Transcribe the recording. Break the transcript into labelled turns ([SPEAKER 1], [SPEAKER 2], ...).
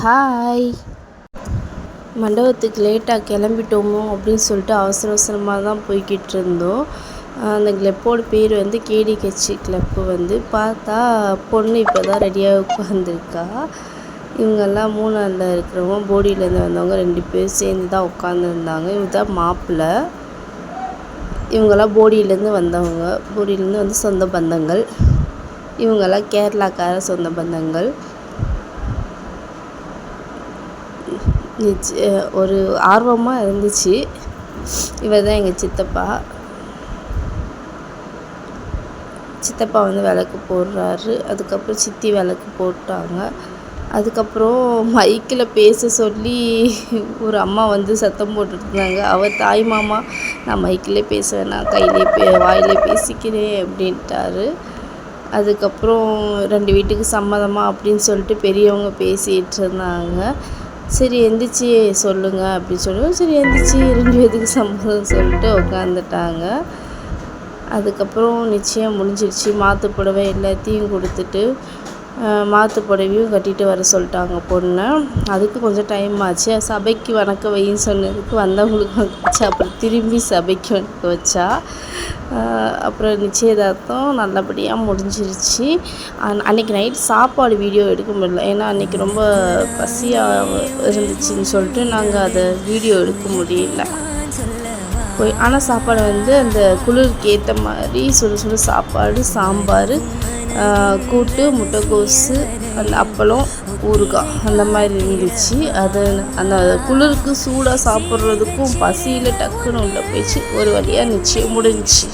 [SPEAKER 1] Hi மண்டபத்துக்கு லேட்டாக கிளம்பிட்டோமோ அப்படின்னு சொல்லிட்டு அவசர அவசரமாக தான் போய்கிட்டு இருந்தோம். அந்த கிளப்போட பேர் வந்து கேடி கட்சி கிளப்பு வந்து. பார்த்தா பொண்ணு இப்போ தான் ரெடியாக உட்காந்துருக்கா இவங்கெல்லாம் மூணாரில் இருக்கிறவங்க போடியிலேருந்து வந்தவங்க ரெண்டு பேர் சேர்ந்து தான் உட்காந்துருந்தாங்க இவங்க தான் மாப்பிள்ளை இவங்கெல்லாம் போடியிலேருந்து வந்தவங்க. போடியிலேருந்து வந்து சொந்த பந்தங்கள். இவங்கெல்லாம் கேரளாக்கார சொந்த பந்தங்கள். ஒரு ஆர்வமாக இருந்துச்சு. இவர் தான் எங்கள் சித்தப்பா. சித்தப்பா வந்து விளக்கு போடுறாரு. அதுக்கப்புறம் சித்தி விளக்கு போட்டாங்க. அதுக்கப்புறம் மைக்கில் பேச சொல்லி ஒரு அம்மா வந்து சத்தம் போட்டுருந்தாங்க அவர் தாய் மாமா நான் மைக்கிலே பேச வேணாம் கையிலே பே வாயிலே பேசிக்கிறேன் அப்படின்ட்டாரு. அதுக்கப்புறம் ரெண்டு வீட்டுக்கு சம்மதமாக அப்படின்னு சொல்லிட்டு பெரியவங்க பேசிகிட்டு இருந்தாங்க சரி எந்திரிச்சி சொல்லுங்க அப்படின்னு சொல்லுவோம் சரி எந்திரிச்சி ரெண்டு பேத்துக்கு சம்மதம் சொல்லிட்டு உட்காந்துட்டாங்க அதுக்கப்புறம் நிச்சயம் முடிஞ்சிருச்சு. மாற்று புடவை எல்லாத்தையும் கொடுத்துட்டு மாற்று புடவையும் கட்டிட்டு வர சொல்லிட்டாங்க பொண்ணை. அதுக்கு கொஞ்சம் டைம் ஆச்சு. சபைக்கு வணக்க வைன்னு சொன்னதுக்கு வந்தவங்களுக்கு வச்சு அப்புறம் திரும்பி சபைக்கு வணக்க வச்சா அப்புறம் நிச்சயதார்த்தம் நல்லபடியாக முடிஞ்சிருச்சு. அன்றைக்கி நைட் சாப்பாடு வீடியோ எடுக்க முடியல. ஏன்னா அன்றைக்கி ரொம்ப பசியாக இருந்துச்சுன்னு சொல்லிட்டு நாங்கள் அதை வீடியோ எடுக்க முடியல. போய் ஆனால் சாப்பாடு வந்து அந்த குளிருக்கு ஏற்ற மாதிரி சுட சுட சாப்பாடு சாம்பார் கூட்டு முட்டைக்கோஸு அந்த அப்பளம் ஊறுகாய் அந்த மாதிரி இருந்துச்சு. அது அந்த குளிருக்கு சூடாக சாப்பிட்றதுக்கும் பசியில் டக்குன்னு உள்ள போயிடுச்சு. ஒரு வழியாக நிச்சயம் முடிஞ்சிச்சு.